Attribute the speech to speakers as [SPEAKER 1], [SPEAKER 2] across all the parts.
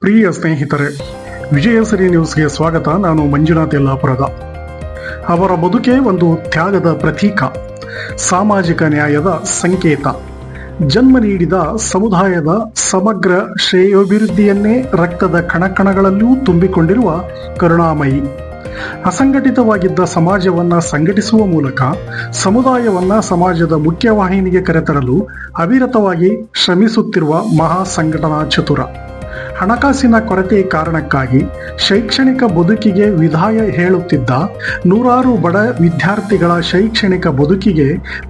[SPEAKER 1] ಪ್ರಿಯ ಸ್ನೇಹಿತರೆ ವಿಜಯಸರಿ ನ್ಯೂಸ್ಗೆ ಸ್ವಾಗತ. ನಾನು ಮಂಜುನಾಥ್ ಯಲ್ಲಾಪುರದ. ಅವರ ಬದುಕೆ ಒಂದು ತ್ಯಾಗದ ಪ್ರತೀಕ, ಸಾಮಾಜಿಕ ನ್ಯಾಯದ ಸಂಕೇತ. ಜನ್ಮ ನೀಡಿದ ಸಮುದಾಯದ ಸಮಗ್ರ ಶ್ರೇಯೋಭಿವೃದ್ಧಿಯನ್ನೇ ರಕ್ತದ ಕಣಕಣಗಳಲ್ಲೂ ತುಂಬಿಕೊಂಡಿರುವ ಕರುಣಾಮಯಿ. ಅಸಂಘಟಿತವಾಗಿದ್ದ ಸಮಾಜವನ್ನ ಸಂಘಟಿಸುವ ಮೂಲಕ, ಸಮುದಾಯವನ್ನ ಸಮಾಜದ ಮುಖ್ಯವಾಹಿನಿಗೆ ಕರೆತರಲು ಅವಿರತವಾಗಿ ಶ್ರಮಿಸುತ್ತಿರುವ ಮಹಾ ಸಂಘಟನಾ ಚತುರ. ಹಣಕಾಸಿನ ಕೊರತೆ ಕಾರಣಕ್ಕಾಗಿ ಶೈಕ್ಷಣಿಕ ಬದುಕಿಗೆ ವಿದಾಯ ಹೇಳುತ್ತಿದ್ದ ನೂರಾರು ಬಡ ವಿದ್ಯಾರ್ಥಿಗಳ ಶೈಕ್ಷಣಿಕ ಬದುಕಿಗೆ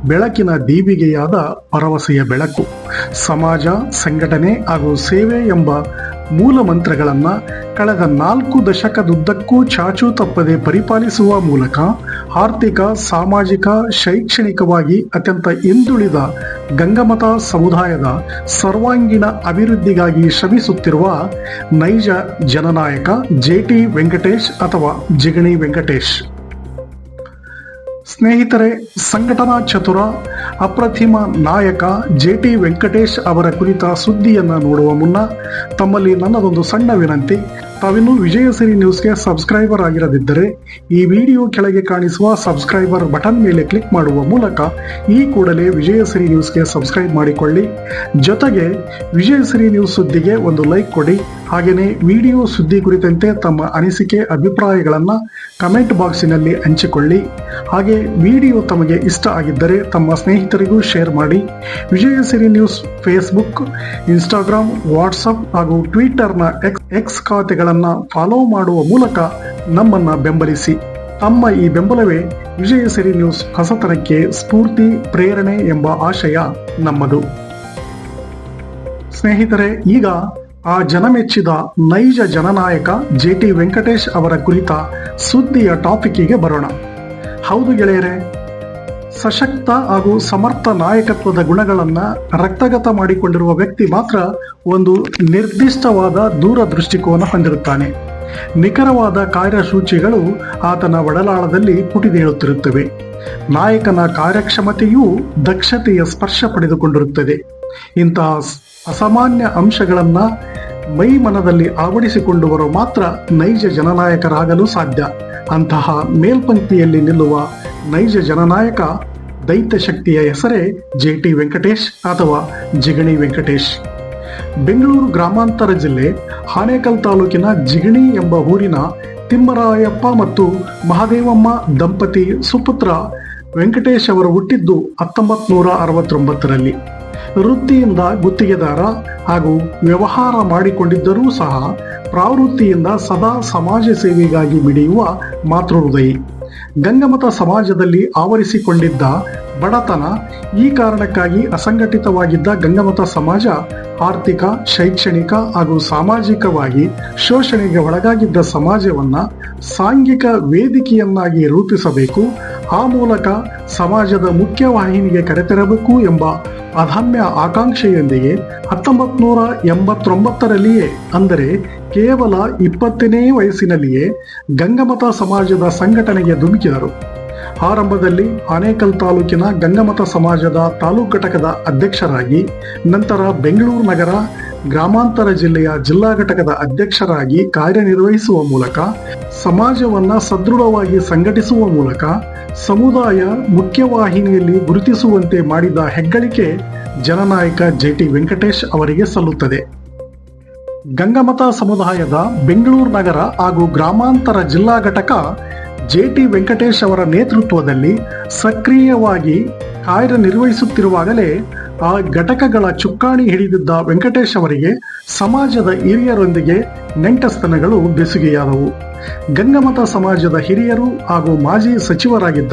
[SPEAKER 1] ಬೆಳಕಿನ ದೀವಿಗೆಯಾದ ಭರವಸೆಯ ಬೆಳಕು. ಸಮಾಜ, ಸಂಘಟನೆ ಹಾಗೂ ಸೇವೆ ಎಂಬ ಮೂಲ ಮಂತ್ರಗಳನ್ನ ಕಳೆದ ನಾಲ್ಕು ದಶಕದುದ್ದಕ್ಕೂ ಚಾಚೂ ತಪ್ಪದೆ ಪರಿಪಾಲಿಸುವ ಮೂಲಕ ಆರ್ಥಿಕ, ಸಾಮಾಜಿಕ, ಶೈಕ್ಷಣಿಕವಾಗಿ ಅತ್ಯಂತ ಹಿಂದುಳಿದ ಗಂಗಮತ ಸಮುದಾಯದ ಸರ್ವಾಂಗೀಣ ಅಭಿವೃದ್ಧಿಗಾಗಿ ಶ್ರಮಿಸುತ್ತಿರುವ ನೈಜ ಜನನಾಯಕ ಜೆ ಟಿ ವೆಂಕಟೇಶ್ ಅಥವಾ ಜಿಗಣಿ ವೆಂಕಟೇಶ್. ಸ್ನೇಹಿತರೆ, ಸಂಘಟನಾ ಚತುರ, ಅಪ್ರತಿಮ ನಾಯಕ ಜೆ ಟಿ ವೆಂಕಟೇಶ್ ಅವರ ಕುರಿತ ಸುದ್ದಿಯನ್ನ ನೋಡುವ ಮುನ್ನ ತಮ್ಮಲ್ಲಿ ನನ್ನದೊಂದು ಸಣ್ಣ ವಿನಂತಿ. ತಾವಿನ್ನೂ ವಿಜಯಸಿರಿ ನ್ಯೂಸ್ಗೆ ಸಬ್ಸ್ಕ್ರೈಬರ್ ಆಗಿರದಿದ್ದರೆ ಈ ವಿಡಿಯೋ ಕೆಳಗೆ ಕಾಣಿಸುವ ಸಬ್ಸ್ಕ್ರೈಬರ್ ಬಟನ್ ಮೇಲೆ ಕ್ಲಿಕ್ ಮಾಡುವ ಮೂಲಕ ಈ ಕೂಡಲೇ ವಿಜಯಸಿರಿ ನ್ಯೂಸ್ಗೆ ಸಬ್ಸ್ಕ್ರೈಬ್ ಮಾಡಿಕೊಳ್ಳಿ. ಜೊತೆಗೆ ವಿಜಯಸಿರಿ ನ್ಯೂಸ್ ಸುದ್ದಿಗೆ ಒಂದು ಲೈಕ್ ಕೊಡಿ. ಹಾಗೆಯೇ ವಿಡಿಯೋ ಸುದ್ದಿ ಕುರಿತಂತೆ ತಮ್ಮ ಅನಿಸಿಕೆ, ಅಭಿಪ್ರಾಯಗಳನ್ನು ಕಮೆಂಟ್ ಬಾಕ್ಸಿನಲ್ಲಿ ಹಂಚಿಕೊಳ್ಳಿ. ಹಾಗೆ ವಿಡಿಯೋ ತಮಗೆ ಇಷ್ಟ ಆಗಿದ್ದರೆ ತಮ್ಮ ಸ್ನೇಹಿತರಿಗೂ ಶೇರ್ ಮಾಡಿ. Vijayasiri news Facebook, Instagram, WhatsApp ಹಾಗೂ ಟ್ವಿಟರ್ನ ಎಕ್ಸ್ ಎಕ್ಸ್ ಖಾತೆಗಳನ್ನು ಫಾಲೋ ಮಾಡುವ ಮೂಲಕ ನಮ್ಮನ್ನ ಬೆಂಬಲಿಸಿ. ತಮ್ಮ ಈ ಬೆಂಬಲವೇ ವಿಜಯಸಿರಿ ನ್ಯೂಸ್ ಹೊಸತನಕ್ಕೆ ಸ್ಫೂರ್ತಿ, ಪ್ರೇರಣೆ ಎಂಬ ಆಶಯ ನಮ್ಮದು. ಸ್ನೇಹಿತರೆ, ಈಗ ಆ ಜನಮೆಚ್ಚಿದ ನೈಜ ಜನನಾಯಕ ಜೆ ಟಿ ವೆಂಕಟೇಶ್ ಅವರ ಕುರಿತ ಸುದ್ದಿಯ ಟಾಪಿಕ್ಕಿಗೆ ಬರೋಣ. ಹೌದು ಗೆಳೆಯರೆ ಸಶಕ್ತ ಹಾಗೂ ಸಮರ್ಥ ನಾಯಕತ್ವದ ಗುಣಗಳನ್ನ ರಕ್ತಗತ ಮಾಡಿಕೊಂಡಿರುವ ವ್ಯಕ್ತಿ ಮಾತ್ರ ಒಂದು ನಿರ್ದಿಷ್ಟವಾದ ದೂರ ದೃಷ್ಟಿಕೋನ ಹೊಂದಿರುತ್ತಾನೆ. ನಿಖರವಾದ ಕಾರ್ಯಸೂಚಿಗಳು ಆತನ ಒಡಲಾಳದಲ್ಲಿ ಪುಟಿದೇಳುತ್ತಿರುತ್ತವೆ. ನಾಯಕನ ಕಾರ್ಯಕ್ಷಮತೆಯೂ ದಕ್ಷತೆಯ ಸ್ಪರ್ಶ ಪಡೆದುಕೊಂಡಿರುತ್ತದೆ. ಇಂತಹ ಅಸಾಮಾನ್ಯ ಅಂಶಗಳನ್ನ ಮೈ ಮನದಲ್ಲಿ ಆವಡಿಸಿಕೊಂಡವರು ಮಾತ್ರ ನೈಜ ಜನನಾಯಕರಾಗಲು ಸಾಧ್ಯ. ಅಂತಹ ಮೇಲ್ಪಂಕ್ತಿಯಲ್ಲಿ ನಿಲ್ಲುವ ನೈಜ ಜನನಾಯಕ, ದೈತ್ಯ ಶಕ್ತಿಯ ಹೆಸರೇ ಜೆ ಟಿ ವೆಂಕಟೇಶ್ ಅಥವಾ ಜಿಗಣಿ ವೆಂಕಟೇಶ್. ಬೆಂಗಳೂರು ಗ್ರಾಮಾಂತರ ಜಿಲ್ಲೆ ಹಾನೇಕಲ್ ತಾಲೂಕಿನ ಜಿಗಣಿ ಎಂಬ ಊರಿನ ತಿಮ್ಮರಾಯಪ್ಪ ಮತ್ತು ಮಹಾದೇವಮ್ಮ ದಂಪತಿ ಸುಪುತ್ರ ವೆಂಕಟೇಶ್ ಅವರು ಹುಟ್ಟಿದ್ದು ಹತ್ತೊಂಬತ್ ನೂರ ಅರವತ್ತೊಂಬತ್ತರಲ್ಲಿ. ವೃತ್ತಿಯಿಂದ ಗುತ್ತಿಗೆದಾರ ಹಾಗೂ ವ್ಯವಹಾರ ಮಾಡಿಕೊಂಡಿದ್ದರೂ ಸಹ ಪ್ರಾವೃತ್ತಿಯಿಂದ ಸದಾ ಸಮಾಜ ಸೇವೆಗಾಗಿ ಮಿಡಿಯುವ ಮಾತೃಹೃದಯಿ. ಗಂಗಮತ ಸಮಾಜದಲ್ಲಿ ಆವರಿಸಿಕೊಂಡಿದ್ದ ಬಡತನ ಈ ಕಾರಣಕ್ಕಾಗಿ ಅಸಂಘಟಿತವಾಗಿದ್ದ ಗಂಗಮತ ಸಮಾಜ ಆರ್ಥಿಕ, ಶೈಕ್ಷಣಿಕ ಹಾಗೂ ಸಾಮಾಜಿಕವಾಗಿ ಶೋಷಣೆಗೆ ಒಳಗಾಗಿದ್ದ ಸಮಾಜವನ್ನ ಸಾಂಘಿಕ ವೇದಿಕೆಯನ್ನಾಗಿ ರೂಪಿಸಬೇಕು, ಆ ಮೂಲಕ ಸಮಾಜದ ಮುಖ್ಯವಾಹಿನಿಗೆ ಕರೆತರಬೇಕು ಎಂಬ ಅಧಮ್ಯ ಆಕಾಂಕ್ಷೆಯೊಂದಿಗೆ ಹತ್ತೊಂಬತ್ತು ನೂರ ಎಂಬತ್ತೊಂಬತ್ತರಲ್ಲಿಯೇ, ಅಂದರೆ ಕೇವಲ ಇಪ್ಪತ್ತನೇ ವಯಸ್ಸಿನಲ್ಲಿಯೇ ಗಂಗಮತ ಸಮಾಜದ ಸಂಘಟನೆಗೆ ಧುಮುಕಿದರು. ಆರಂಭದಲ್ಲಿ ಆನೇಕಲ್ ತಾಲೂಕಿನ ಗಂಗಮತ ಸಮಾಜದ ತಾಲೂಕು ಘಟಕದ ಅಧ್ಯಕ್ಷರಾಗಿ, ನಂತರ ಬೆಂಗಳೂರು ನಗರ, ಗ್ರಾಮಾಂತರ ಜಿಲ್ಲೆಯ ಜಿಲ್ಲಾ ಘಟಕದ ಅಧ್ಯಕ್ಷರಾಗಿ ಕಾರ್ಯನಿರ್ವಹಿಸುವ ಮೂಲಕ, ಸಮಾಜವನ್ನ ಸದೃಢವಾಗಿ ಸಂಘಟಿಸುವ ಮೂಲಕ, ಸಮುದಾಯ ಮುಖ್ಯವಾಹಿನಿಯಲ್ಲಿ ಗುರುತಿಸುವಂತೆ ಮಾಡಿದ ಹೆಗ್ಗಳಿಕೆ ಜನನಾಯಕ ಜೆ ಟಿ ವೆಂಕಟೇಶ್ ಅವರಿಗೆ ಸಲ್ಲುತ್ತದೆ. ಗಂಗಮತ ಸಮುದಾಯದ ಬೆಂಗಳೂರು ನಗರ ಹಾಗೂ ಗ್ರಾಮಾಂತರ ಜಿಲ್ಲಾ ಘಟಕ ಜೆ ಟಿ ವೆಂಕಟೇಶ್ ಅವರ ನೇತೃತ್ವದಲ್ಲಿ ಸಕ್ರಿಯವಾಗಿ ಕಾರ್ಯನಿರ್ವಹಿಸುತ್ತಿರುವಾಗಲೇ ಆ ಘಟಕಗಳ ಚುಕ್ಕಾಣಿ ಹಿಡಿದಿದ್ದ ವೆಂಕಟೇಶ್ ಅವರಿಗೆ ಸಮಾಜದ ಹಿರಿಯರೊಂದಿಗೆ ನೆಂಟಸ್ತನಗಳು ಬೆಸುಗೆಯಾದವು. ಗಂಗಮತ ಸಮಾಜದ ಹಿರಿಯರು ಹಾಗೂ ಮಾಜಿ ಸಚಿವರಾಗಿದ್ದ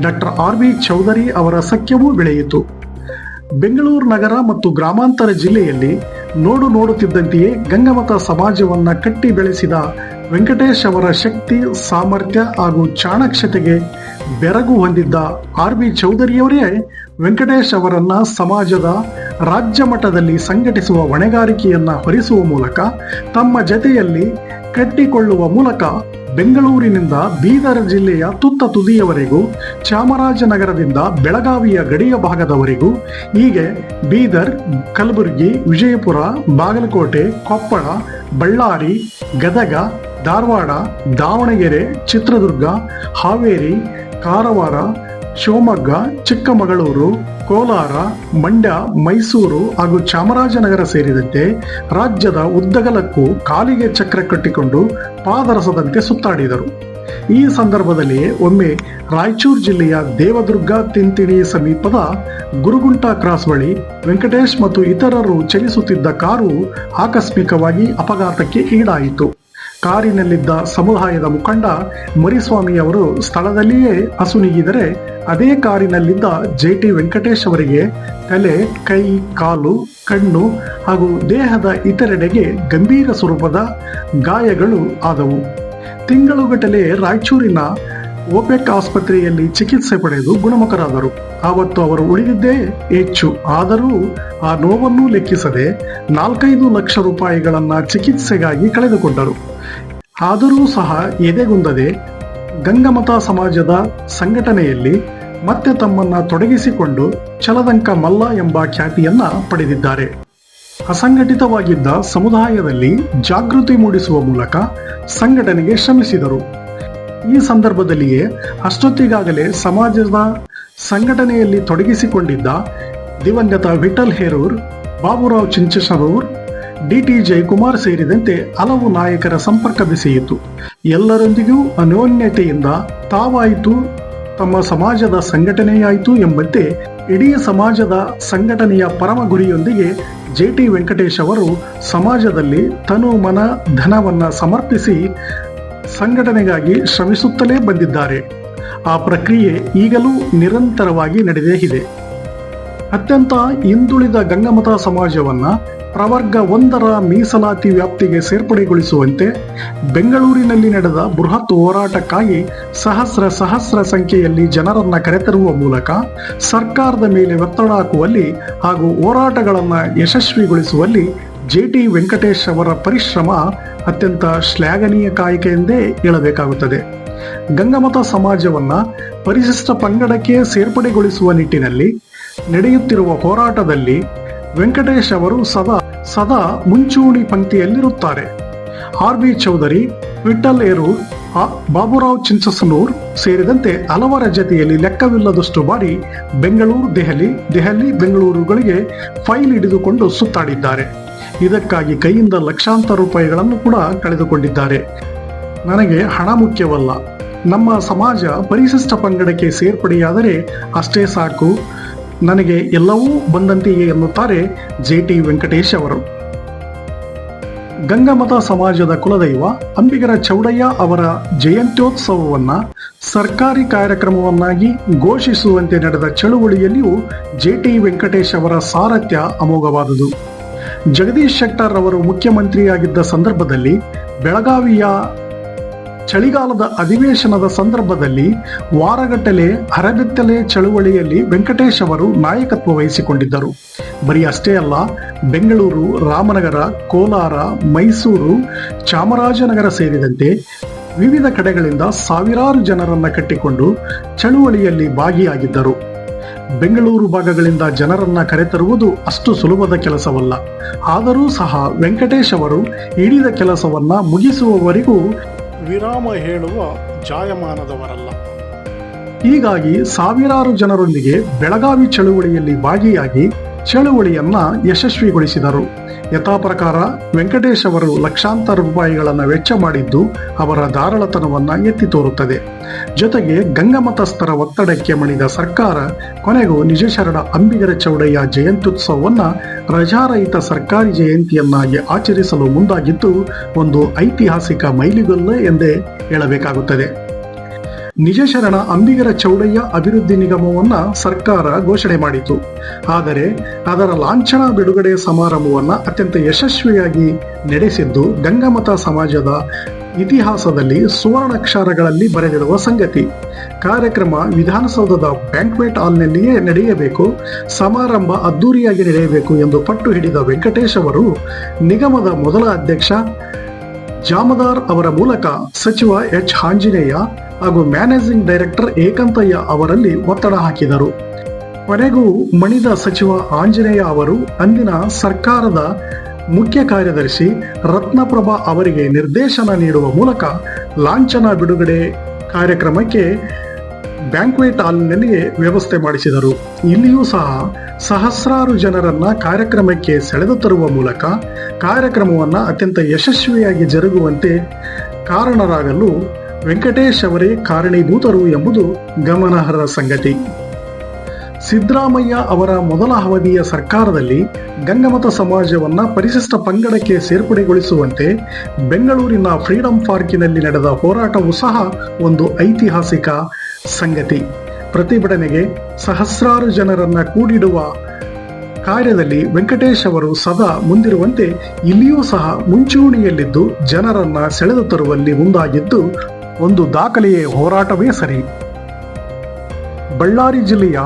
[SPEAKER 1] ಡಾಕ್ಟರ್ ಆರ್ ಬಿ ಚೌಧರಿ ಅವರ ಸಖ್ಯವೂ ಬೆಳೆಯಿತು. ಬೆಂಗಳೂರು ನಗರ ಮತ್ತು ಗ್ರಾಮಾಂತರ ಜಿಲ್ಲೆಯಲ್ಲಿ ನೋಡು ನೋಡುತ್ತಿದ್ದಂತೆಯೇ ಗಂಗಮತ ಸಮಾಜವನ್ನ ಕಟ್ಟಿ ಬೆಳೆಸಿದ ವೆಂಕಟೇಶ್ ಅವರ ಶಕ್ತಿ, ಸಾಮರ್ಥ್ಯ ಹಾಗೂ ಚಾಣಕ್ಷತೆಗೆ ಬೆರಗು ಹೊಂದಿದ್ದ ಆರ್ ಬಿ ಚೌಧರಿಯವರೇ ವೆಂಕಟೇಶ್ ಅವರನ್ನ ಸಮಾಜದ ರಾಜ್ಯ ಮಟ್ಟದಲ್ಲಿ ಸಂಘಟಿಸುವ ಹೊಣೆಗಾರಿಕೆಯನ್ನ ಹೊರಿಸುವ ಮೂಲಕ ತಮ್ಮ ಜತೆಯಲ್ಲಿ ಕಟ್ಟಿಕೊಳ್ಳುವ ಮೂಲಕ ಬೆಂಗಳೂರಿನಿಂದ ಬೀದರ್ ಜಿಲ್ಲೆಯ ತುತ್ತ ತುದಿಯವರೆಗೂ ಚಾಮರಾಜನಗರದಿಂದ ಬೆಳಗಾವಿಯ ಗಡಿಯ ಭಾಗದವರೆಗೂ ಹೀಗೆ ಬೀದರ್, ಕಲಬುರಗಿ, ವಿಜಯಪುರ, ಬಾಗಲಕೋಟೆ, ಕೊಪ್ಪಳ, ಬಳ್ಳಾರಿ, ಗದಗ, ಧಾರವಾಡ, ದಾವಣಗೆರೆ, ಚಿತ್ರದುರ್ಗ, ಹಾವೇರಿ, ಕಾರವಾರ ಶಿವಮೊಗ್ಗ, ಚಿಕ್ಕಮಗಳೂರು, ಕೋಲಾರ, ಮಂಡ್ಯ, ಮೈಸೂರು ಹಾಗೂ ಚಾಮರಾಜನಗರ ಸೇರಿದಂತೆ ರಾಜ್ಯದ ಉದ್ದಗಲಕ್ಕೂ ಕಾಲಿಗೆ ಚಕ್ರ ಕಟ್ಟಿಕೊಂಡು ಪಾದರಸದಂತೆ ಸುತ್ತಾಡಿದರು. ಈ ಸಂದರ್ಭದಲ್ಲಿ ಒಮ್ಮೆ ರಾಯಚೂರು ಜಿಲ್ಲೆಯ ದೇವದುರ್ಗ ತಿಂತಿಣಿ ಸಮೀಪದ ಗುರುಗುಂಟ ಕ್ರಾಸ್ ಬಳಿ ವೆಂಕಟೇಶ್ ಮತ್ತು ಇತರರು ಚಲಿಸುತ್ತಿದ್ದ ಕಾರು ಆಕಸ್ಮಿಕವಾಗಿ ಅಪಘಾತಕ್ಕೆ ಈಡಾಯಿತು. ಕಾರಿನಲ್ಲಿದ್ದ ಸಮುದಾಯದ ಮುಖಂಡ ಮರಿಸ್ವಾಮಿ ಅವರು ಸ್ಥಳದಲ್ಲಿಯೇ ಅಸುನೀಗಿದರೆ ಅದೇ ಕಾರಿನಲ್ಲಿದ್ದ ಜೆ ಟಿ ವೆಂಕಟೇಶ್ ಅವರಿಗೆ ತಲೆ, ಕೈ, ಕಾಲು, ಕಣ್ಣು ಹಾಗೂ ದೇಹದ ಇತರೆಡೆಗೆ ಗಂಭೀರ ಸ್ವರೂಪದ ಗಾಯಗಳು ಆದವು. ತಿಂಗಳುಗಟ್ಟಲೆ ರಾಯಚೂರಿನ ಓಪೆಕ್ ಆಸ್ಪತ್ರೆಯಲ್ಲಿ ಚಿಕಿತ್ಸೆ ಪಡೆದು ಗುಣಮುಖರಾದರು. ಆವತ್ತು ಅವರು ಉಳಿದಿದ್ದೇ ಹೆಚ್ಚು. ಆದರೂ ಆ ನೋವನ್ನು ಲೆಕ್ಕಿಸದೆ ನಾಲ್ಕೈದು ಲಕ್ಷ ರೂಪಾಯಿಗಳನ್ನು ಚಿಕಿತ್ಸೆಗಾಗಿ ಕಳೆದುಕೊಂಡರು. ಆದರೂ ಸಹ ಎದೆಗುಂದದೆ ಗಂಗಮತ ಸಮಾಜದ ಸಂಘಟನೆಯಲ್ಲಿ ಮತ್ತೆ ತಮ್ಮನ್ನ ತೊಡಗಿಸಿಕೊಂಡು ಚಲದಂಕ ಮಲ್ಲ ಎಂಬ ಖ್ಯಾತಿಯನ್ನ ಪಡೆದಿದ್ದಾರೆ. ಅಸಂಘಟಿತವಾಗಿದ್ದ ಸಮುದಾಯದಲ್ಲಿ ಜಾಗೃತಿ ಮೂಡಿಸುವ ಮೂಲಕ ಸಂಘಟನೆಗೆ ಶ್ರಮಿಸಿದರು. ಈ ಸಂದರ್ಭದಲ್ಲಿಯೇ ಅಷ್ಟೊತ್ತಿಗಾಗಲೇ ಸಮಾಜದ ಸಂಘಟನೆಯಲ್ಲಿ ತೊಡಗಿಸಿಕೊಂಡಿದ್ದ ದಿವಂಗತ ವಿಠಲ್ ಹೇರೂರ್, ಬಾಬುರಾವ್ ಡಿ ಟಿ ಜಯಕುಮಾರ್ ಸೇರಿದಂತೆ ಹಲವು ನಾಯಕರ ಸಂಪರ್ಕ ಬಿಸಿಯಿತು. ಎಲ್ಲರೊಂದಿಗೂ ಅನ್ಯೋನ್ಯತೆಯಿಂದ ತಾವಾಯಿತು. ತಮ್ಮ ಸಮಾಜದ ಸಂಘಟನೆಯಾಯಿತು ಎಂಬಂತೆ ಇಡೀ ಸಮಾಜದ ಸಂಘಟನೆಯ ಪರಮ ಗುರಿಯೊಂದಿಗೆ ಜೆ ಟಿ ವೆಂಕಟೇಶ್ ಅವರು ಸಮಾಜದಲ್ಲಿ ತನು ಮನ ಧನವನ್ನ ಸಮರ್ಪಿಸಿ ಸಂಘಟನೆಗಾಗಿ ಶ್ರಮಿಸುತ್ತಲೇ ಬಂದಿದ್ದಾರೆ. ಆ ಪ್ರಕ್ರಿಯೆ ಈಗಲೂ ನಿರಂತರವಾಗಿ ನಡೆದೇ ಇದೆ. ಅತ್ಯಂತ ಹಿಂದುಳಿದ ಗಂಗಮತ ಸಮಾಜವನ್ನು ಪ್ರವರ್ಗ ಒಂದರ ಮೀಸಲಾತಿ ವ್ಯಾಪ್ತಿಗೆ ಸೇರ್ಪಡೆಗೊಳಿಸುವಂತೆ ಬೆಂಗಳೂರಿನಲ್ಲಿ ನಡೆದ ಬೃಹತ್ ಹೋರಾಟಕ್ಕಾಗಿ ಸಹಸ್ರ ಸಹಸ್ರ ಸಂಖ್ಯೆಯಲ್ಲಿ ಜನರನ್ನು ಕರೆತರುವ ಮೂಲಕ ಸರ್ಕಾರದ ಮೇಲೆ ಒತ್ತಡ ಹಾಕುವಲ್ಲಿ ಹಾಗೂ ಹೋರಾಟಗಳನ್ನು ಯಶಸ್ವಿಗೊಳಿಸುವಲ್ಲಿ ಜೆ ಟಿ ವೆಂಕಟೇಶ್ ಅವರ ಪರಿಶ್ರಮ ಅತ್ಯಂತ ಶ್ಲಾಘನೀಯ ಕಾಯಕ ಎಂದೇ ಹೇಳಬೇಕಾಗುತ್ತದೆ. ಗಂಗಮತ ಸಮಾಜವನ್ನ ಪರಿಶಿಷ್ಟ ಪಂಗಡಕ್ಕೆ ಸೇರ್ಪಡೆಗೊಳಿಸುವ ನಿಟ್ಟಿನಲ್ಲಿ ನಡೆಯುತ್ತಿರುವ ಹೋರಾಟದಲ್ಲಿ ವೆಂಕಟೇಶ್ ಅವರು ಸದಾ ಸದಾ ಮುಂಚೂಣಿ ಪಂಕ್ತಿಯಲ್ಲಿರುತ್ತಾರೆ. ಆರ್ ಬಿ ಚೌಧರಿ ವಿಠಲ್ ಏರೂರ್ ಬಾಬುರಾವ್ ಚಿಂಚಸನೂರ್ ಸೇರಿದಂತೆ ಹಲವರ ಜತೆಯಲ್ಲಿ ಲೆಕ್ಕವಿಲ್ಲದಷ್ಟು ಬಾರಿ ಬೆಂಗಳೂರು, ದೆಹಲಿ ದೆಹಲಿ, ಬೆಂಗಳೂರುಗಳಿಗೆ ಫೈಲ್ ಹಿಡಿದುಕೊಂಡು ಸುತ್ತಾಡಿದ್ದಾರೆ. ಇದಕ್ಕಾಗಿ ಕೈಯಿಂದ ಲಕ್ಷಾಂತರ ರೂಪಾಯಿಗಳನ್ನು ಕೂಡ ಕಳೆದುಕೊಂಡಿದ್ದಾರೆ. ನನಗೆ ಹಣ ಮುಖ್ಯವಲ್ಲ. ನಮ್ಮ ಸಮಾಜ ಪರಿಶಿಷ್ಟ ಪಂಗಡಕ್ಕೆ ಸೇರ್ಪಡೆಯಾದರೆ ಅಷ್ಟೇ ಸಾಕು. ನನಗೆ ಎಲ್ಲವೂ ಬಂದಂತೆಯೇ ಎನ್ನುತ್ತಾರೆ ಜೆ ಟಿ ವೆಂಕಟೇಶ್ ಅವರು. ಗಂಗಮತ ಸಮಾಜದ ಕುಲದೈವ ಅಂಬಿಗರ ಚೌಡಯ್ಯ ಅವರ ಜಯಂತ್ಯೋತ್ಸವವನ್ನು ಸರ್ಕಾರಿ ಕಾರ್ಯಕ್ರಮವನ್ನಾಗಿ ಘೋಷಿಸುವಂತೆ ನಡೆದ ಚಳುವಳಿಯಲ್ಲಿಯೂ ಜೆ ಟಿ ವೆಂಕಟೇಶ್ ಅವರ ಸಾರಥ್ಯ ಅಮೋಘವಾದುದು. ಜಗದೀಶ್ ಶೆಟ್ಟರ್ ಅವರು ಮುಖ್ಯಮಂತ್ರಿಯಾಗಿದ್ದ ಸಂದರ್ಭದಲ್ಲಿ ಬೆಳಗಾವಿಯ ಚಳಿಗಾಲದ ಅಧಿವೇಶನದ ಸಂದರ್ಭದಲ್ಲಿ ವಾರಗಟ್ಟಲೆ ಹರಬೆತ್ತಲೆ ಚಳುವಳಿಯಲ್ಲಿ ವೆಂಕಟೇಶ್ ಅವರು ನಾಯಕತ್ವ ವಹಿಸಿಕೊಂಡಿದ್ದರು. ಬರೀ ಅಷ್ಟೇ ಅಲ್ಲ, ಬೆಂಗಳೂರು, ರಾಮನಗರ, ಕೋಲಾರ, ಮೈಸೂರು, ಚಾಮರಾಜನಗರ ಸೇರಿದಂತೆ ವಿವಿಧ ಕಡೆಗಳಿಂದ ಸಾವಿರಾರು ಜನರನ್ನು ಕಟ್ಟಿಕೊಂಡು ಚಳುವಳಿಯಲ್ಲಿ ಭಾಗಿಯಾಗಿದ್ದರು. ಬೆಂಗಳೂರು ಭಾಗಗಳಿಂದ ಜನರನ್ನ ಕರೆತರುವುದು ಅಷ್ಟು ಸುಲಭದ ಕೆಲಸವಲ್ಲ. ಆದರೂ ಸಹ ವೆಂಕಟೇಶ್ ಅವರು ಹಿಡಿದ ಕೆಲಸವನ್ನ ಮುಗಿಸುವವರೆಗೂ ವಿರಾಮ ಹೇಳುವ ಜಾಯಮಾನದವರಲ್ಲ. ಹೀಗಾಗಿ ಸಾವಿರಾರು ಜನರೊಂದಿಗೆ ಬೆಳಗಾವಿ ಚಳುವಳಿಯಲ್ಲಿ ಭಾಗಿಯಾಗಿ ಚಳುವಳಿಯನ್ನ ಯಶಸ್ವಿಗೊಳಿಸಿದರು. ಯಥಾಪ್ರಕಾರ ವೆಂಕಟೇಶ್ ಅವರು ಲಕ್ಷಾಂತರ ರೂಪಾಯಿಗಳನ್ನು ವೆಚ್ಚ ಮಾಡಿದ್ದು ಅವರ ಧಾರಾಳತನವನ್ನು ಎತ್ತಿ ತೋರುತ್ತದೆ. ಜೊತೆಗೆ ಗಂಗಮತಸ್ಥರ ಒತ್ತಡಕ್ಕೆ ಮಣಿದ ಸರ್ಕಾರ ಕೊನೆಗೂ ನಿಜಶರಣ ಅಂಬಿಗರ ಚೌಡಯ್ಯ ಜಯಂತ್ಯುತ್ಸವವನ್ನು ರಜಾರಹಿತ ಸರ್ಕಾರಿ ಜಯಂತಿಯನ್ನಾಗಿ ಆಚರಿಸಲು ಮುಂದಾಗಿದ್ದು, ಒಂದು ಐತಿಹಾಸಿಕ ಮೈಲಿಗಲ್ಲು ಎಂದೇ ಹೇಳಬೇಕಾಗುತ್ತದೆ. ನಿಜ ಶರಣ ಅಂಬಿಗರ ಚೌಡಯ್ಯ ಅಭಿವೃದ್ಧಿ ನಿಗಮವನ್ನ ಸರ್ಕಾರ ಘೋಷಣೆ ಮಾಡಿತು. ಆದರೆ ಅದರ ಲಾಂಛನ ಬಿಡುಗಡೆ ಸಮಾರಂಭವನ್ನ ಅತ್ಯಂತ ಯಶಸ್ವಿಯಾಗಿ ನಡೆಸಿದ್ದು ಗಂಗಮತ ಸಮಾಜದ ಇತಿಹಾಸದಲ್ಲಿ ಸುವರ್ಣಾಕ್ಷರಗಳಲ್ಲಿ ಬರೆದಿರುವ ಸಂಗತಿ. ಕಾರ್ಯಕ್ರಮ ವಿಧಾನಸೌಧದ ಬ್ಯಾಂಕ್ವೆಟ್ ಹಾಲ್ನಲ್ಲಿಯೇ ನಡೆಯಬೇಕು, ಸಮಾರಂಭ ಅದ್ದೂರಿಯಾಗಿ ನಡೆಯಬೇಕು ಎಂದು ಪಟ್ಟು ಹಿಡಿದ ವೆಂಕಟೇಶ್ ಅವರು ನಿಗಮದ ಮೊದಲ ಅಧ್ಯಕ್ಷ ಜಾಮದಾರ್ ಅವರ ಮೂಲಕ ಸಚಿವ ಎಚ್. ಆಂಜನೇಯ ಹಾಗೂ ಮ್ಯಾನೇಜಿಂಗ್ ಡೈರೆಕ್ಟರ್ ಏಕಂತಯ್ಯ ಅವರಲ್ಲಿ ಒತ್ತಡ ಹಾಕಿದರು. ಕೊನೆಗೂ ಮಣಿದ ಸಚಿವ ಆಂಜನೇಯ ಅವರು ಅಂದಿನ ಸರ್ಕಾರದ ಮುಖ್ಯ ಕಾರ್ಯದರ್ಶಿ ರತ್ನಪ್ರಭಾ ಅವರಿಗೆ ನಿರ್ದೇಶನ ನೀಡುವ ಮೂಲಕ ಲಾಂಛನ ಬಿಡುಗಡೆ ಕಾರ್ಯಕ್ರಮಕ್ಕೆ ಬ್ಯಾಂಕ್ವೆಟ್ ಹಾಲ್ನಲ್ಲಿ ವ್ಯವಸ್ಥೆ ಮಾಡಿಸಿದರು. ಇಲ್ಲಿಯೂ ಸಹ ಸಹಸ್ರಾರು ಜನರನ್ನ ಕಾರ್ಯಕ್ರಮಕ್ಕೆ ಸೆಳೆದು ತರುವ ಮೂಲಕ ಕಾರ್ಯಕ್ರಮವನ್ನು ಅತ್ಯಂತ ಯಶಸ್ವಿಯಾಗಿ ಜರುಗುವಂತೆ ಕಾರಣರಾಗಲು ವೆಂಕಟೇಶ್ ಅವರೇ ಕಾರಣೀಭೂತರು ಎಂಬುದು ಗಮನಾರ್ಹ ಸಂಗತಿ. ಸಿದ್ದರಾಮಯ್ಯ ಅವರ ಮೊದಲ ಅವಧಿಯ ಸರ್ಕಾರದಲ್ಲಿ ಗಂಗಮತ ಸಮಾಜವನ್ನ ಪರಿಶಿಷ್ಟ ಪಂಗಡಕ್ಕೆ ಸೇರ್ಪಡೆಗೊಳಿಸುವಂತೆ ಬೆಂಗಳೂರಿನ ಫ್ರೀಡಂ ಪಾರ್ಕಿನಲ್ಲಿ ನಡೆದ ಹೋರಾಟವೂ ಸಹ ಒಂದು ಐತಿಹಾಸಿಕ ಸಂಗತಿ. ಪ್ರತಿಭಟನೆಗೆ ಸಹಸ್ರಾರು ಜನರನ್ನ ಕೂಡಿಡುವ ಕಾರ್ಯದಲ್ಲಿ ವೆಂಕಟೇಶ್ ಅವರು ಸದಾ ಮುಂದಿರುವಂತೆ ಇಲ್ಲಿಯೂ ಸಹ ಮುಂಚೂಣಿಯಲ್ಲಿದ್ದು ಜನರನ್ನ ಸೆಳೆದು ತರುವಲ್ಲಿ ಮುಂದಾಗಿದ್ದು ಒಂದು ದಾಖಲೆಯೇ ಹೋರಾಟವೇ ಸರಿ. ಬಳ್ಳಾರಿ ಜಿಲ್ಲೆಯ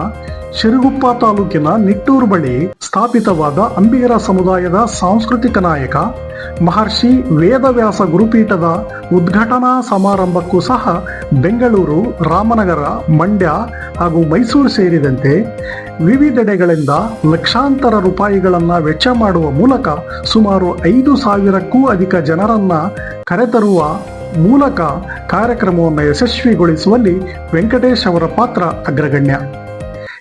[SPEAKER 1] ಶಿರುಗುಪ್ಪ ತಾಲೂಕಿನ ನಿಟ್ಟೂರು ಬಳಿ ಸ್ಥಾಪಿತವಾದ ಅಂಬಿಗರ ಸಮುದಾಯದ ಸಾಂಸ್ಕೃತಿಕ ನಾಯಕ, ಮಹರ್ಷಿ ವೇದವ್ಯಾಸ ಗುರುಪೀಠದ ಉದ್ಘಾಟನಾ ಸಮಾರಂಭಕ್ಕೂ ಸಹ ಬೆಂಗಳೂರು, ರಾಮನಗರ, ಮಂಡ್ಯ ಹಾಗೂ ಮೈಸೂರು ಸೇರಿದಂತೆ ವಿವಿಧೆಡೆಗಳಿಂದ ಲಕ್ಷಾಂತರ ರೂಪಾಯಿಗಳನ್ನು ವೆಚ್ಚ ಮಾಡುವ ಮೂಲಕ ಸುಮಾರು ಐದು ಸಾವಿರಕ್ಕೂ ಅಧಿಕ ಜನರನ್ನು ಕರೆತರುವ ಮೂಲಕ ಕಾರ್ಯಕ್ರಮವನ್ನು ಯಶಸ್ವಿಗೊಳಿಸುವಲ್ಲಿ ವೆಂಕಟೇಶ್ ಅವರ ಪಾತ್ರ ಅಗ್ರಗಣ್ಯ.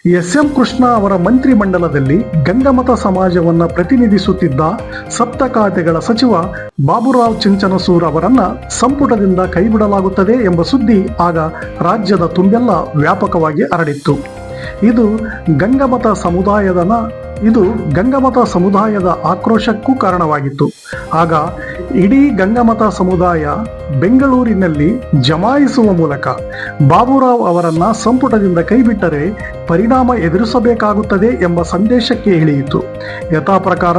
[SPEAKER 1] ಎಸ್ ಎಂ ಕೃಷ್ಣ ಅವರ ಮಂತ್ರಿಮಂಡಲದಲ್ಲಿ ಗಂಗಮತ ಸಮಾಜವನ್ನ ಪ್ರತಿನಿಧಿಸುತ್ತಿದ್ದ ಸಪ್ತ ಖಾತೆಗಳ ಸಚಿವ ಬಾಬುರಾವ್ ಚಿಂಚನಸೂರ್ ಅವರನ್ನ ಸಂಪುಟದಿಂದ ಕೈಬಿಡಲಾಗುತ್ತದೆ ಎಂಬ ಸುದ್ದಿ ಆಗ ರಾಜ್ಯದ ತುಂಬೆಲ್ಲ ವ್ಯಾಪಕವಾಗಿ ಹರಡಿತ್ತು. ಇದು ಗಂಗಮತ ಸಮುದಾಯದನ ಇದು ಗಂಗಮತ ಸಮುದಾಯದ ಆಕ್ರೋಶಕ್ಕೂ ಕಾರಣವಾಗಿತ್ತು. ಆಗ ಇಡೀ ಗಂಗಮತ ಸಮುದಾಯ ಬೆಂಗಳೂರಿನಲ್ಲಿ ಜಮಾಯಿಸುವ ಮೂಲಕ ಬಾಬುರಾವ್ ಅವರನ್ನ ಸಂಪುಟದಿಂದ ಕೈಬಿಟ್ಟರೆ ಪರಿಣಾಮ ಎದುರಿಸಬೇಕಾಗುತ್ತದೆ ಎಂಬ ಸಂದೇಶಕ್ಕೆ ಇಳಿಯಿತು. ಯಥಾ ಪ್ರಕಾರ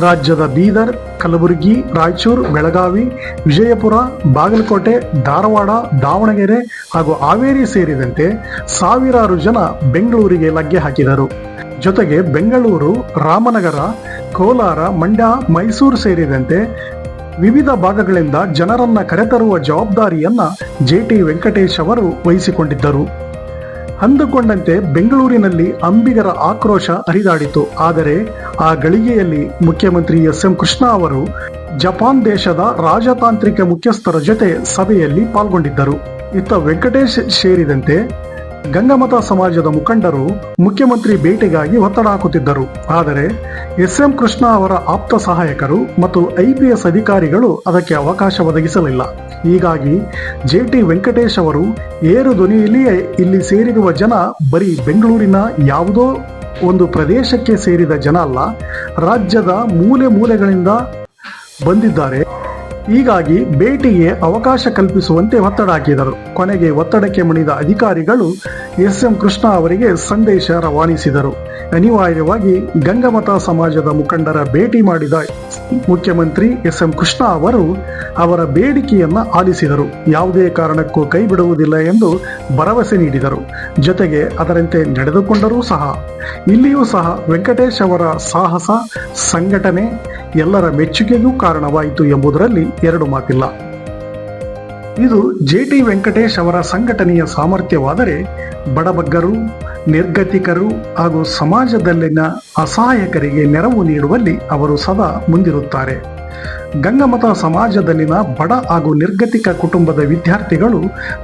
[SPEAKER 1] ರಾಜ್ಯದ ಬೀದರ್, ಕಲಬುರಗಿ, ರಾಯಚೂರು, ಬೆಳಗಾವಿ, ವಿಜಯಪುರ, ಬಾಗಲಕೋಟೆ, ಧಾರವಾಡ, ದಾವಣಗೆರೆ ಹಾಗೂ ಹಾವೇರಿ ಸೇರಿದಂತೆ ಸಾವಿರಾರು ಜನ ಬೆಂಗಳೂರಿಗೆ ಲಗ್ಗೆ ಹಾಕಿದರು. ಜೊತೆಗೆ ಬೆಂಗಳೂರು, ರಾಮನಗರ, ಕೋಲಾರ, ಮಂಡ್ಯ, ಮೈಸೂರು ಸೇರಿದಂತೆ ವಿವಿಧ ಭಾಗಗಳಿಂದ ಜನರನ್ನ ಕರೆತರುವ ಜವಾಬ್ದಾರಿಯನ್ನ ಜೆಟಿ ವೆಂಕಟೇಶ್ ಅವರು ವಹಿಸಿಕೊಂಡಿದ್ದರು. ಅಂದುಕೊಂಡಂತೆ ಬೆಂಗಳೂರಿನಲ್ಲಿ ಅಂಬಿಗರ ಆಕ್ರೋಶ ಹರಿದಾಡಿತು. ಆದರೆ ಆ ಗಳಿಗೆಯಲ್ಲಿ ಮುಖ್ಯಮಂತ್ರಿ ಎಸ್ ಎಂ ಕೃಷ್ಣ ಅವರು ಜಪಾನ್ ದೇಶದ ರಾಜತಾಂತ್ರಿಕ ಮುಖ್ಯಸ್ಥರ ಜೊತೆ ಸಭೆಯಲ್ಲಿ ಪಾಲ್ಗೊಂಡಿದ್ದರು. ಇತ್ತ ವೆಂಕಟೇಶ್ ಸೇರಿದಂತೆ ಗಂಗಮತ ಸಮಾಜದ ಮುಖಂಡರು ಮುಖ್ಯಮಂತ್ರಿ ಭೇಟಿಗಾಗಿ ಒತ್ತಡ ಹಾಕುತ್ತಿದ್ದರು. ಆದರೆ ಎಸ್ ಎಂ ಕೃಷ್ಣ ಅವರ ಆಪ್ತ ಸಹಾಯಕರು ಮತ್ತು ಐಪಿಎಸ್ ಅಧಿಕಾರಿಗಳು ಅದಕ್ಕೆ ಅವಕಾಶ ಒದಗಿಸಲಿಲ್ಲ. ಹೀಗಾಗಿ ಜೆ ಟಿ ವೆಂಕಟೇಶ್ ಅವರು ಏರು ಧ್ವನಿಯಲ್ಲಿಯೇ ಇಲ್ಲಿ ಸೇರಿರುವ ಜನ ಬರೀ ಬೆಂಗಳೂರಿನ ಯಾವುದೋ ಒಂದು ಪ್ರದೇಶಕ್ಕೆ ಸೇರಿದ ಜನ ಅಲ್ಲ, ರಾಜ್ಯದ ಮೂಲೆ ಮೂಲೆಗಳಿಂದ ಬಂದಿದ್ದಾರೆ. ಹೀಗಾಗಿ ಭೇಟಿಗೆ ಅವಕಾಶ ಕಲ್ಪಿಸುವಂತೆ ಒತ್ತಡ ಹಾಕಿದರು. ಕೊನೆಗೆ ಒತ್ತಡಕ್ಕೆ ಮಣಿದ ಅಧಿಕಾರಿಗಳು ಎಸ್ ಎಂ ಕೃಷ್ಣ ಅವರಿಗೆ ಸಂದೇಶ ರವಾನಿಸಿದರು. ಅನಿವಾರ್ಯವಾಗಿ ಗಂಗಮತ ಸಮಾಜದ ಮುಖಂಡರ ಭೇಟಿ ಮಾಡಿದ ಮುಖ್ಯಮಂತ್ರಿ ಎಸ್ ಎಂ ಕೃಷ್ಣ ಅವರು ಅವರ ಬೇಡಿಕೆಯನ್ನ ಆಲಿಸಿದರು. ಯಾವುದೇ ಕಾರಣಕ್ಕೂ ಕೈ ಬಿಡುವುದಿಲ್ಲ ಎಂದು ಭರವಸೆ ನೀಡಿದರು. ಜೊತೆಗೆ ಅದರಂತೆ ನಡೆದುಕೊಂಡರೂ ಸಹ. ಇಲ್ಲಿಯೂ ಸಹ ವೆಂಕಟೇಶ್ ಅವರ ಸಾಹಸ, ಸಂಘಟನೆ ಎಲ್ಲರ ಮೆಚ್ಚುಗೆಗೂ ಕಾರಣವಾಯಿತು ಎಂಬುದರಲ್ಲಿ ಎರಡು ಮಾತಿಲ್ಲ. ಇದು ಜೆ ಟಿ ವೆಂಕಟೇಶ್ ಅವರ ಸಂಘಟನೆಯ ಸಾಮರ್ಥ್ಯವಾದರೆ ಬಡಬಗ್ಗರು, ನಿರ್ಗತಿಕರು ಹಾಗೂ ಸಮಾಜದಲ್ಲಿನ ಅಸಹಾಯಕರಿಗೆ ನೆರವು ನೀಡುವಲ್ಲಿ ಅವರು ಸದಾ ಮುಂದಿರುತ್ತಾರೆ. ಗಂಗಮತ ಸಮಾಜದಲ್ಲಿನ ಬಡ ಹಾಗೂ ನಿರ್ಗತಿಕ ಕುಟುಂಬದ ವಿದ್ಯಾರ್ಥಿಗಳು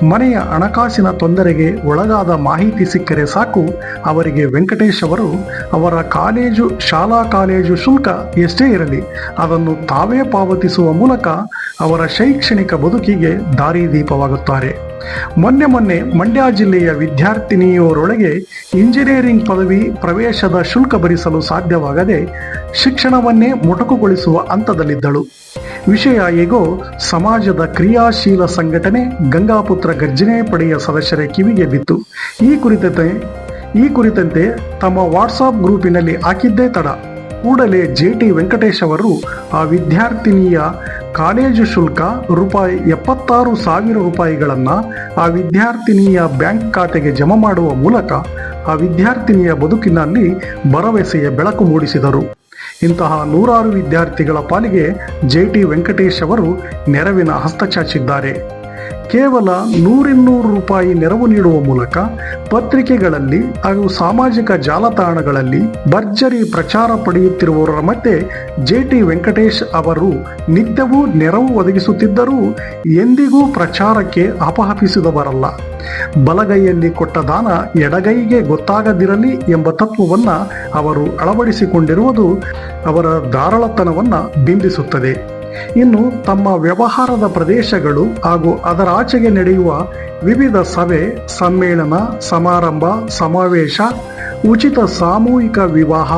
[SPEAKER 1] ಮನೆಯ ಹಣಕಾಸಿನ ತೊಂದರೆಗೆ ಒಳಗಾದ ಮಾಹಿತಿ ಸಿಕ್ಕರೆ ಸಾಕು. ಅವರಿಗೆ ವೆಂಕಟೇಶ್ ಅವರು, ಅವರ ಕಾಲೇಜು, ಶಾಲಾ ಕಾಲೇಜು ಶುಲ್ಕ ಎಷ್ಟೇ ಇರಲಿ, ಅದನ್ನು ತಾವೇ ಪಾವತಿಸುವ ಮೂಲಕ ಅವರ ಶೈಕ್ಷಣಿಕ ಬದುಕಿಗೆ ದಾರಿದೀಪವಾಗುತ್ತಾರೆ ಮೊನ್ನೆ ಮೊನ್ನೆ ಮಂಡ್ಯ ಜಿಲ್ಲೆಯ ವಿದ್ಯಾರ್ಥಿನಿಯವರೊಳಗೆ ಇಂಜಿನಿಯರಿಂಗ್ ಪದವಿ ಪ್ರವೇಶದ ಶುಲ್ಕ ಭರಿಸಲು ಸಾಧ್ಯವಾಗದೆ ಶಿಕ್ಷಣವನ್ನೇ ಮೊಟಕುಗೊಳಿಸುವ ಹಂತದಲ್ಲಿದ್ದಳು. ವಿಷಯ ಹೇಗೋ ಸಮಾಜದ ಕ್ರಿಯಾಶೀಲ ಸಂಘಟನೆ ಗಂಗಾಪುತ್ರ ಗರ್ಜನೆ ಪಡೆಯ ಸದಸ್ಯರ ಕಿವಿಗೆ ಬಿತ್ತು. ಈ ಕುರಿತಂತೆ ಈ ಕುರಿತಂತೆ ತಮ್ಮ ವಾಟ್ಸಾಪ್ ಗ್ರೂಪಿನಲ್ಲಿ ಹಾಕಿದ್ದೇ ತಡ. ಕೂಡಲೇ ಜೆ ಟಿ ವೆಂಕಟೇಶ್ ಅವರು ಆ ವಿದ್ಯಾರ್ಥಿನಿಯ ಕಾಲೇಜು ಶುಲ್ಕ ರೂಪಾಯಿ ಎಪ್ಪತ್ತಾರು ಸಾವಿರ ರೂಪಾಯಿಗಳನ್ನು ಆ ವಿದ್ಯಾರ್ಥಿನಿಯ ಬ್ಯಾಂಕ್ ಖಾತೆಗೆ ಜಮಾ ಮಾಡುವ ಮೂಲಕ ಆ ವಿದ್ಯಾರ್ಥಿನಿಯ ಬದುಕಿನಲ್ಲಿ ಭರವಸೆಯ ಬೆಳಕು ಮೂಡಿಸಿದರು. ಇಂತಹ ನೂರಾರು ವಿದ್ಯಾರ್ಥಿಗಳ ಪಾಲಿಗೆ ಜೆ ಟಿ ವೆಂಕಟೇಶ್ ಅವರು ನೆರವಿನ ಹಸ್ತ ಚಾಚಿದ್ದಾರೆ. ಕೇವಲ ನೂರಿನ್ನೂರು ರೂಪಾಯಿ ನೆರವು ನೀಡುವ ಮೂಲಕ ಪತ್ರಿಕೆಗಳಲ್ಲಿ ಹಾಗೂ ಸಾಮಾಜಿಕ ಜಾಲತಾಣಗಳಲ್ಲಿ ಭರ್ಜರಿ ಪ್ರಚಾರ ಪಡೆಯುತ್ತಿರುವವರ ಮತ್ತೆ ಜೆ ಟಿ ವೆಂಕಟೇಶ್ ಅವರು ನಿತ್ಯವೂ ನೆರವು ಒದಗಿಸುತ್ತಿದ್ದರೂ ಎಂದಿಗೂ ಪ್ರಚಾರಕ್ಕೆ ಅಪಹಪಿಸಿದವರಲ್ಲ ಬಲಗೈಯಲ್ಲಿ ಕೊಟ್ಟ ದಾನ ಎಡಗೈಗೆ ಗೊತ್ತಾಗದಿರಲಿ ಎಂಬ ತತ್ವವನ್ನು ಅವರು ಅಳವಡಿಸಿಕೊಂಡಿರುವುದು ಅವರ ಧಾರಾಳತನವನ್ನು ಬಿಂಬಿಸುತ್ತದೆ. ಇನ್ನು ತಮ್ಮ ವ್ಯವಹಾರದ ಪ್ರದೇಶಗಳು ಹಾಗೂ ಅದರ ಆಚೆಗೆ ನಡೆಯುವ ವಿವಿಧ ಸಭೆ, ಸಮ್ಮೇಳನ, ಸಮಾರಂಭ, ಸಮಾವೇಶ, ಉಚಿತ ಸಾಮೂಹಿಕ ವಿವಾಹ,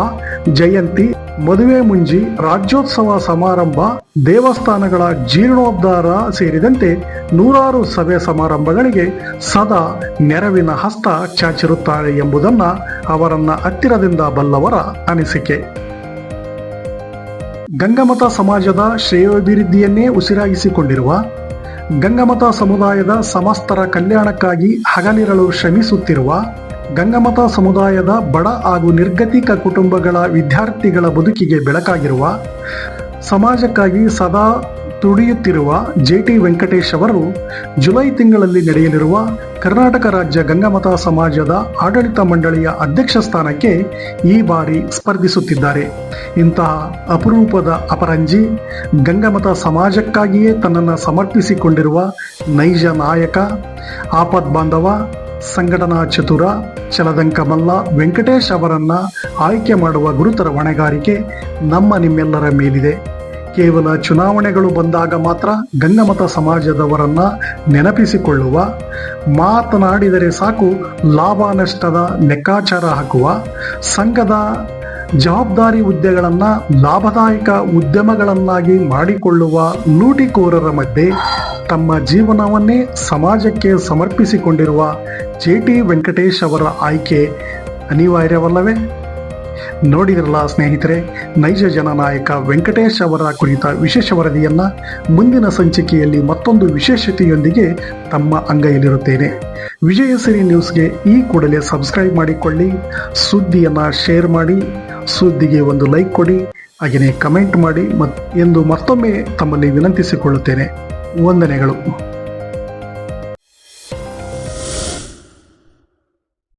[SPEAKER 1] ಜಯಂತಿ, ಮದುವೆ ಮುಂಜಿ, ರಾಜ್ಯೋತ್ಸವ ಸಮಾರಂಭ, ದೇವಸ್ಥಾನಗಳ ಜೀರ್ಣೋದ್ಧಾರ ಸೇರಿದಂತೆ ನೂರಾರು ಸಭೆ ಸಮಾರಂಭಗಳಿಗೆ ಸದಾ ನೆರವಿನ ಹಸ್ತ ಚಾಚಿರುತ್ತಾರೆ ಎಂಬುದನ್ನು ಅವರನ್ನ ಹತ್ತಿರದಿಂದ ಬಲ್ಲವರ ಅನಿಸಿಕೆ. ಗಂಗಮತ ಸಮಾಜದ ಶ್ರೇಯೋಭಿವೃದ್ಧಿಯನ್ನೇ ಉಸಿರಾಗಿಸಿಕೊಂಡಿರುವ ಗಂಗಮತ ಸಮುದಾಯದ ಸಮಸ್ತರ ಕಲ್ಯಾಣಕ್ಕಾಗಿ ಹಗಲಿರಳು ಶ್ರಮಿಸುತ್ತಿರುವ ಗಂಗಮತ ಸಮುದಾಯದ ಬಡ ಹಾಗೂ ನಿರ್ಗತಿಕ ಕುಟುಂಬಗಳ ವಿದ್ಯಾರ್ಥಿಗಳ ಬದುಕಿಗೆ ಬೆಳಕಾಗಿರುವ ಸಮಾಜಕ್ಕಾಗಿ ಸದಾ ತುಡಿಯುತ್ತಿರುವ ಜೆ ಟಿ ವೆಂಕಟೇಶ್ ಅವರು ಜುಲೈ ತಿಂಗಳಲ್ಲಿ ನಡೆಯಲಿರುವ ಕರ್ನಾಟಕ ರಾಜ್ಯ ಗಂಗಾಮತ ಸಮಾಜದ ಆಡಳಿತ ಮಂಡಳಿಯ ಅಧ್ಯಕ್ಷ ಸ್ಥಾನಕ್ಕೆ ಈ ಬಾರಿ ಸ್ಪರ್ಧಿಸುತ್ತಿದ್ದಾರೆ. ಇಂತಹ ಅಪರೂಪದ ಅಪರಂಜಿ ಗಂಗಮತ ಸಮಾಜಕ್ಕಾಗಿಯೇ ತನ್ನನ್ನು ಸಮರ್ಪಿಸಿಕೊಂಡಿರುವ ನೈಜ ನಾಯಕ ಆಪದ್ ಬಾಂಧವ, ಸಂಘಟನಾ ಚತುರ ಚಲದಂಕಮಲ್ಲ ವೆಂಕಟೇಶ್ ಅವರನ್ನು ಆಯ್ಕೆ ಮಾಡುವ ಗುರುತರ ಹೊಣೆಗಾರಿಕೆ ನಮ್ಮ ನಿಮ್ಮೆಲ್ಲರ ಮೇಲಿದೆ. ಕೇವಲ ಚುನಾವಣೆಗಳು ಬಂದಾಗ ಮಾತ್ರ ಗಂಗಮತ ಸಮಾಜದವರನ್ನ ನೆನಪಿಸಿಕೊಳ್ಳುವ, ಮಾತನಾಡಿದರೆ ಸಾಕು ಲಾಭ ನಷ್ಟದ ಲೆಕ್ಕಾಚಾರ ಹಾಕುವ, ಸಂಘದ ಜವಾಬ್ದಾರಿ ಹುದ್ದೆಗಳನ್ನು ಲಾಭದಾಯಕ ಉದ್ಯಮಗಳನ್ನಾಗಿ ಮಾಡಿಕೊಳ್ಳುವ ಲೂಟಿಕೋರರ ಮಧ್ಯೆ ತಮ್ಮ ಜೀವನವನ್ನೇ ಸಮಾಜಕ್ಕೆ ಸಮರ್ಪಿಸಿಕೊಂಡಿರುವ ಜೆ ಟಿ ವೆಂಕಟೇಶ್ ಅವರ ಆಯ್ಕೆ ಅನಿವಾರ್ಯವಲ್ಲವೇ? ನೋಡಿದ್ರಲ್ಲ ಸ್ನೇಹಿತರೆ, ನೈಜ ಜನನಾಯಕ ವೆಂಕಟೇಶ್ ಅವರ ಕುರಿತ ವಿಶೇಷ ವರದಿಯನ್ನ ಮುಂದಿನ ಸಂಚಿಕೆಯಲ್ಲಿ ಮತ್ತೊಂದು ವಿಶೇಷತೆಯೊಂದಿಗೆ ತಮ್ಮ ಅಂಗೈಯಲ್ಲಿರುತ್ತೇನೆ. ವಿಜಯಸಿರಿ ನ್ಯೂಸ್ಗೆ ಈ ಕೂಡಲೇ ಸಬ್ಸ್ಕ್ರೈಬ್ ಮಾಡಿಕೊಳ್ಳಿ, ಸುದ್ದಿಯನ್ನ ಶೇರ್ ಮಾಡಿ, ಸುದ್ದಿಗೆ ಒಂದು ಲೈಕ್ ಕೊಡಿ ಹಾಗೆಯೇ ಕಮೆಂಟ್ ಮಾಡಿ ಮತ್ ಎಂದು ಮತ್ತೊಮ್ಮೆ ತಮ್ಮಲ್ಲಿ ವಿನಂತಿಸಿಕೊಳ್ಳುತ್ತೇನೆ. ವಂದನೆಗಳು.